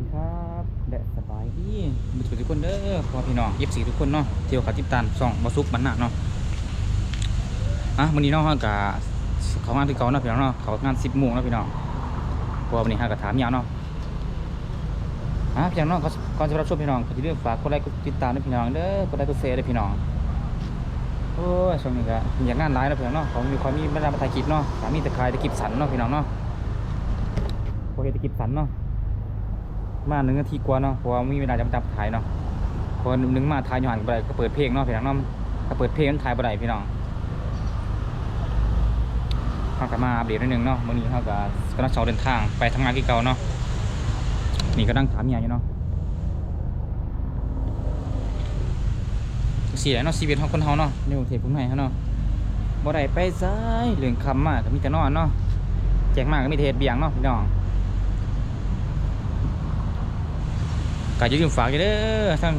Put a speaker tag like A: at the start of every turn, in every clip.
A: ดีครับและสบายดีบุตรทุกคนเด้อพ่อพี่น้องเย็บสีทุกคนเนาะเที่ยวขาติดตามส่องบาซุกบันหนาเนาะอะวันนี้เนาะเฮากะเขางานที่เก่าเนาะพี่น้องเนาะเขางานสิบโมงเนาะพี่น้องพราะว่าวันนี้ฮากะถามยาวเนาะอะพี่น้องเนาก่อนจะรับชมพี่น้องก็อย่าลืมฝากกดไลค์กดติดตามด้วยพี่น้องเด้อกดไลค์กดแชร์ด้วยพี่น้องโอ้ยช่วงนี้ก็อยากงานหลายเนาะพี่น้องเนาะเขามีความมีบรรดามาถ่ายคลิปเนาะสามีตะคายตะกิบสันเนาะพี่น้องเนาะโอเคตะกิบสันเนาะ มาหนึ่งนาทีกว่าเนาะเพราะว่ามีเวลาจำกัดถ่ายเนาะเพอหนึ่งมาถ่ายอยู่หันไปก็เปิดเพลงเนาะพี่น้องเนาะถ้าเปิดเพลงมันถ่ายบ่ได้พี่น้องเขาก็มาอัปเดตนิดนึงเนาะวันนี้เขาก็กำลังเสาเดินทางไปทำงานที่เก่าเนาะนี่ก็นั่งถามเมียอยู่เนาะเสียเนาะชีวิตของคนเฮาเนาะในกรุงเทพกรุงไทยเขาเนาะบ่ได้ไปซ้ายเรื่องคำมากก็มีแต่นอนเนาะแจกมากก็มีเทศเบียงเนาะพี่น้อง ก็จะยืมฝากอยู่เด้อทั้ง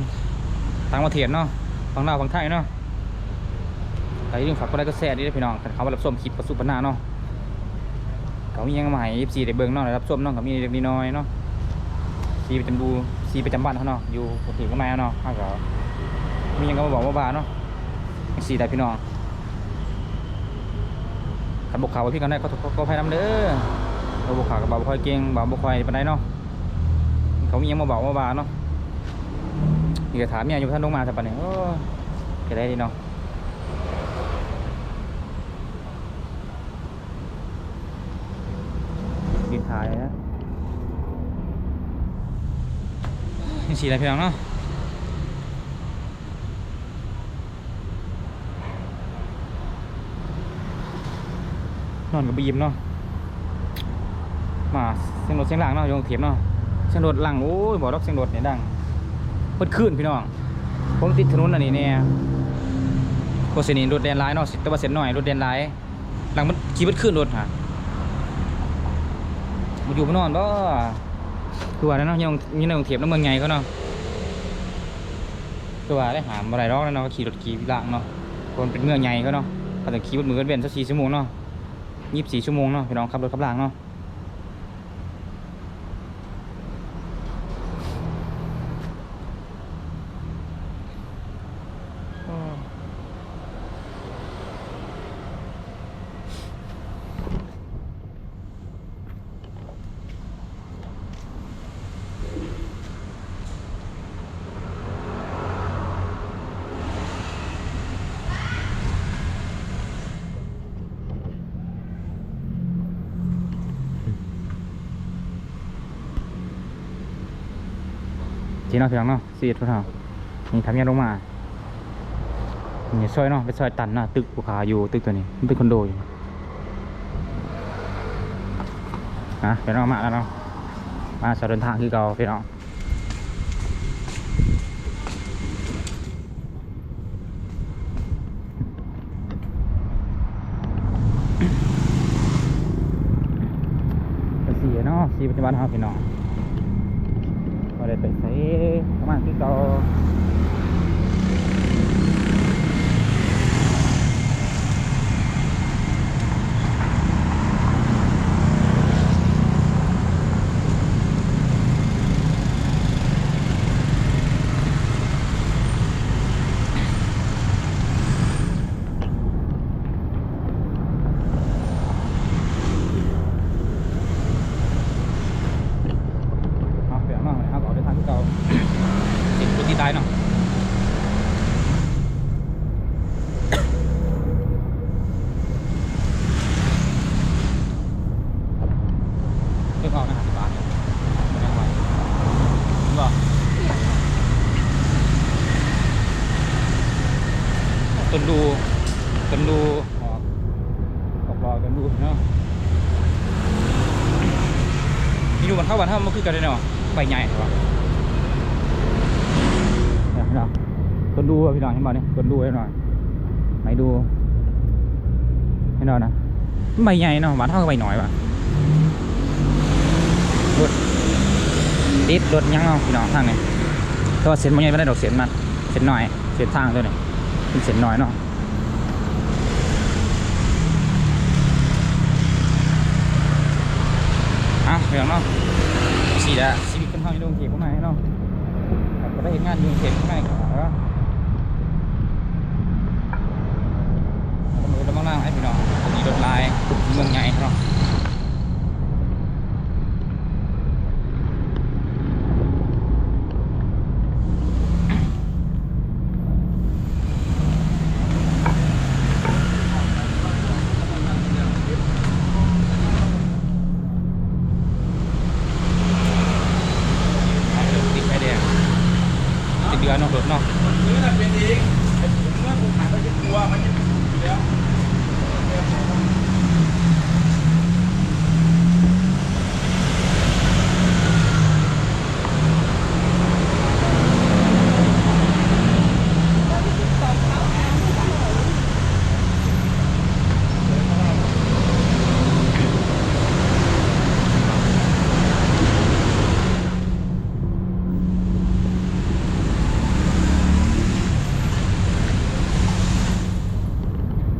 A: ต่างประเทศเนาะฝั่งลาวฝั่งไทยเนาะก็จะยืมฝากก็ได้ก็แซ่ดีเด้อพี่น้องคันเขามารับชมคลิปประสุปนาเนาะเขามียังมาให้ FC ได้เบิ่งเนาะรับชมเนาะก็มีเล็กน้อยเนาะซีประจำบูซีประจำบ้านเขาเนาะอยู่กรุงก็ไมาเนาะเขาก็มียังก็มาบอกว่าบาเนาะซีได้พี่น้องขันบกขาวว้พี่กันได้ก็ก็ให้น้ำเด้อเราบกขาวกับบ่าวคอยเก่งบ่าวบ่ค่อยปานใดเนาะเขามียังมาบอกว่าบาเนาะ นี่ก็ถามเมียอยู่ท่านลงมาสักปันเนี่ยโอ้จะได้ดีเนาะยืนถ่ายเลยนะนี่สีอะไรพี่น้องเนาะนอนกับบีมเนาะมาเสียงรถเสียงหลังเนาะอยงเทียมเนาะเสียงรถหลังโอ้ยบอกดอกเสียงรถเนี่ยดัง เปิดขึ้นพี่น้อง ผมติดถนนอันนี้เนี่ยโคเสนีรถแดนร้ายเนาะแต่ว่าเส้นหน่อยรถแดนร้ายหลังมันขี่เปิดขึ้นรถฮะมาอยู่มานอนบ่คือว่าแล้วเนาะยังยังในกรุงเทพน้ำเมืองไงเขาเนาะคือว่าได้หามอะไรรอกแล้วเนาะขี่รถขี่วิลางเนาะคนเป็นเมืองใหญ่เขาเนาะเขาจะขี่รถมือกันเว้นสักสี่ชั่วโมงเนาะยี่สิบสี่ชั่วโมงเนาะพี่น้องขับรถขับรางเนาะ จีนเอาเสียงเนาะสีทุกทานี่ทำยังลงมานี่ซอยเนาะเป็นซอยตันนะตึกภูเขาอยู่ตึกตัวนี้มันเป็นคอนโดอยู่ฮะเดี๋ยวเรามาแล้วเนาะมาสอเดินทางคือเก่าพี่น้องเป็นสีเนาะสีปัจจุบันครับพี่น้อง ได้ไปใส่ประมาณที่เก่าเปลี่ยนมาเลยครับออกเดินทางที่เก่า สิ่งที่ตายเนาะเรียกออกนะห้าสิบบาทเนี่ยไม่ได้ไหวรู้ป่ะต้นดูต้นดูออกออ กรอต้นดูเนาะนี่ดูมันเท่าวันเท่ามันคือกันเลยเนาะใบใหญ่เหรอวะเนี่ยพี่น้องต้นดูพี่น้องเห็นบ่เนี่ยต้นดูให้หน่อยไหนดูให้หน่อยนะใบใหญ่เนาะหวานเท่ากับใบหน่อยว่ะรถติดรถยังเนาะพี่น้องทางนี้แต่ว่าเส้นมันใหญ่ไม่ได้ดอกเส้นมันเส้นหน่อยเส้นทางตัวนี้เป็นเส้นหน้อยเนาะ อะพี่น้องเนาะสี่ละชีวิตคนเฮาอยู่ในกรุงเทพข้างในเนาะก็ได้เห็นงานอยู่กรุงเทพข้างในครับแล้วก็มือระมังล่างให้พี่น้องตรงนี้รถลายเมืองใหญ่เนาะติดไฟแดง ติดเดือนเนาะรถเนาะ
B: เมื่อเป็นเองเมื่อผมหายไปจะกลัวมันจะอยู่แล้ว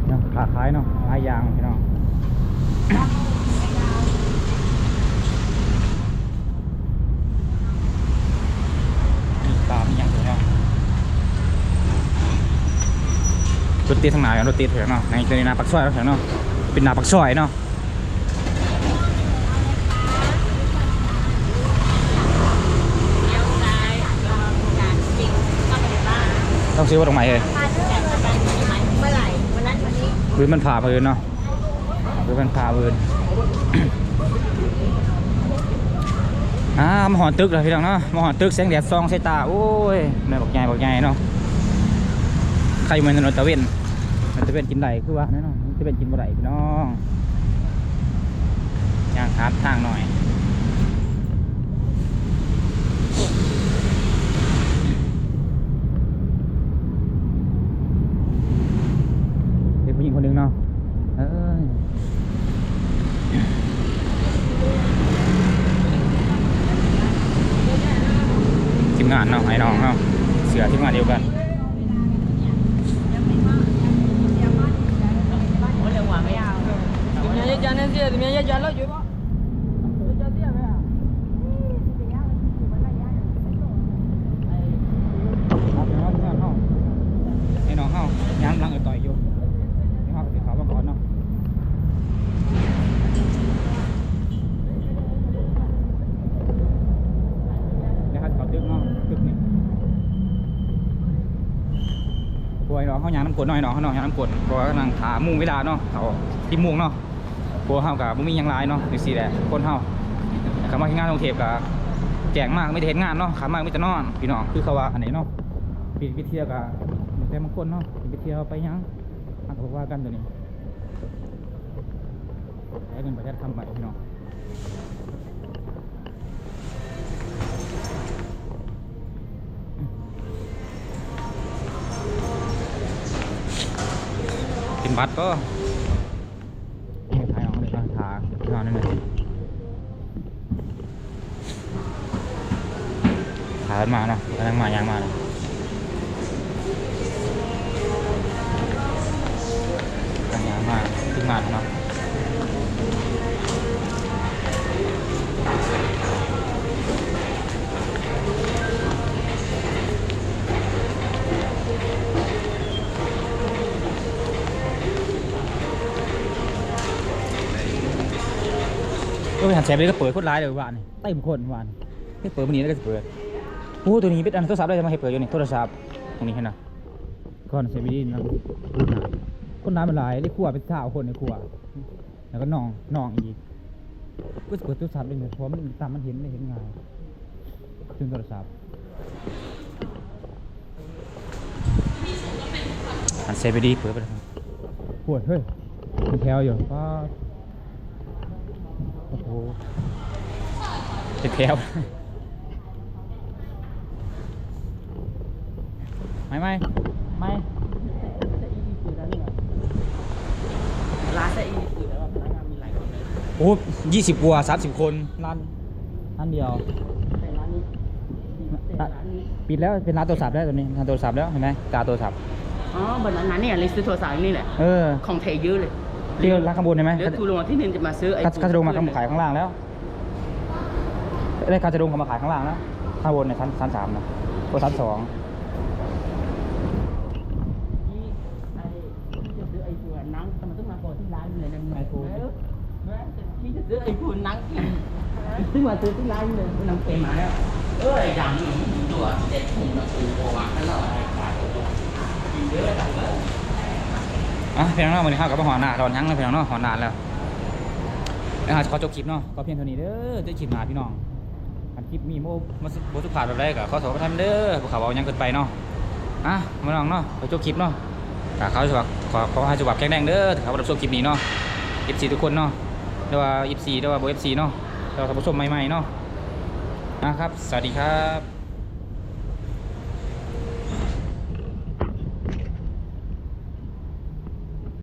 A: เนาะ ขาขายเนาะขายยางพี่น้องมีปลามีอย่างตัวเนาะรถติดทางไหนอะรถติดเถอะเนาะในตัวนี้นาปักซอยเถอะเนาะเป็นนาปักซอยเนาะ
C: เลี้ยวซ้ายลองจากจริงก็ไปบ้าน
A: ต้องซื้อว่าตรงไหนเลย
C: วันนี้
A: พื้นมันผ่าพื้นเนาะพื้นมันผ่าพื้นอ่ามาหอนตึกเลยพี่น้องเนาะมาหอนตึกแสงแดดซองใส่ตาโอ้ยแม่บอกใหญ่บอกใหญ่เนาะใครเหมือนถนนตะเวนถนนตะเวนกินไหลคือว่าแน่นอนตะเวนกินบ่ไหลพี่น้องย่างครับทางหน่อย เด็กผู้หญิงคนหนึ่งเนาะเอ้ยทีมงานเนาะไอ้น้องเนาะเสือทีมงานเดียวกัน
C: โอ้เร็วกว่าไม่เอา
D: Dimia ya jalan dia, dimia ya jalan je pak. Jalan dia apa?
A: ครับเดี๋ยวเราเพื่อนเข้าไอ้น้องเข้าย้ำลังเออต่อยอยู่นี่เขาติดเขามาก่อนเนาะนี่ครับเขาตึกเนาะตึกนี่ ปวยเนาะเขาย้ำน้ำกดหน่อยเนาะเขาเนาะย้ำน้ำกดเพราะว่ากำลังถามุ่งเวลาเนาะเขาที่มุ่งเนาะพวกเขากับบุมียังหลายเนาะดูสิแหละคนเฮาคำว่าที่งานกรุงเทพกับแจกมากไม่ได้เห็นงานเนาะขามาไม่จะนอนพี่น้องคือเขาว่าอันไหนเนาะปีไปเที่ยวกับแต่บางคนเนาะปีไปเที่ยวไปยังอันก็ว่ากันตัวนี้ใช้เงินประหยัดทำไปพี่น้อง บัตรก็นี่ขายออกเลยราคาเดี๋ยวพี่น้องนั่นเลยขายกันมาเนาะกำลังมายางมาเนาะกันยางมาขึ้นมานเนาะ หันแสบเลยก็เปิดโคตรร้ายเลยวานนี่เต็มคนวานให้เปิดวันนี้แล้วก็จะเปิดโอ้ตัวนี้เป็นอันโทรศัพท์ได้จะมาให้เปิดอยู่นี่โทรศัพท์ตรงนี้เห็นนะก่อนเซบิดีนะคนน้ำมันหลายได้ขวเป็นสาวคนในขวแล้วก็น้องน้องอีกก็เปิดโทรศัพท์เลยเพราะมันตามมันเห็นไม่เห็นง่ายซึ่งโทรศัพท์อันเซฟไปดีเปิดไปเลยครับปวดเฮ้ยเป็นแถวอยู่ป้าโอ้โห เป็นแถวไม่ไม่ไม่
D: ร้านแต่อีคือแล้วพนักงานมีหลายคนเลย
A: โอ้ยี่สิบกว่าสามสิบคนร้านร้านเดียว
D: แต่ร้านนี้แต่ร้านนี้
A: ปิดแล้วเป็นร้านโทรศัพท์แล้วตัวนี้ร้านโทรศัพท์แล้วเห็นไหมกาโทรศัพท์
D: อ๋อบนนั้นเนี่ยเลยซื้อโทรศัพท์นี่แหละ
A: เออ
D: ของเทเยอะเลย
A: ที่ร้านข้างบนเห็นไหม
D: เดี๋ยวทูลงมาที่หนึงจะมาซื้อไอ้
A: เขาเขาจะลงมาขายข้างล่างแล้วได้การจะลงเขามาขายข้างล่างนะข้างบนในชั้นชั้นสามนะโอ้ชั้นสอง
C: ที่ไอ้จะซื้อไอ้ตัวนังทำไมต้องมาโปรที่ร้านเลยนะไอ้ตัวที่จะซื้อไอ้ตัวนังกินซึ่งมาซื้อที่ร้านเลยนังเป็นมาแล้ว เอ้ยดังตัวเด็ดผมนะกูบอกว่าตลอดกินเยอะจังเลย
A: อะเพียงน้องวันนี้ข้ากับหอนาตอนยังแล้วเพียงน้องหอนานแล้วนะครับขอจบคลิปเนาะก็เพียงเท่านี้เด้อจะคลิปหน้าพี่น้องอันคลิปมีโมมาสุโมสุขาดแบบไรก็ขอโทษท่านเด้อพวกเขาเอายังเกินไปเนาะอะมาลองเนาะขอจบคลิปเนาะก็เขาจะว่าขอขอให้ฉบับแข็งแรงเด้อถ้าเขารับชมคลิปนี้เนาะ F4 ทุกคนเนาะหรือว่า F4 หรือว่าโบ F4 เนาะหรือว่าท่านผู้ชมใหม่ๆเนาะนะครับ สวัสดีครับ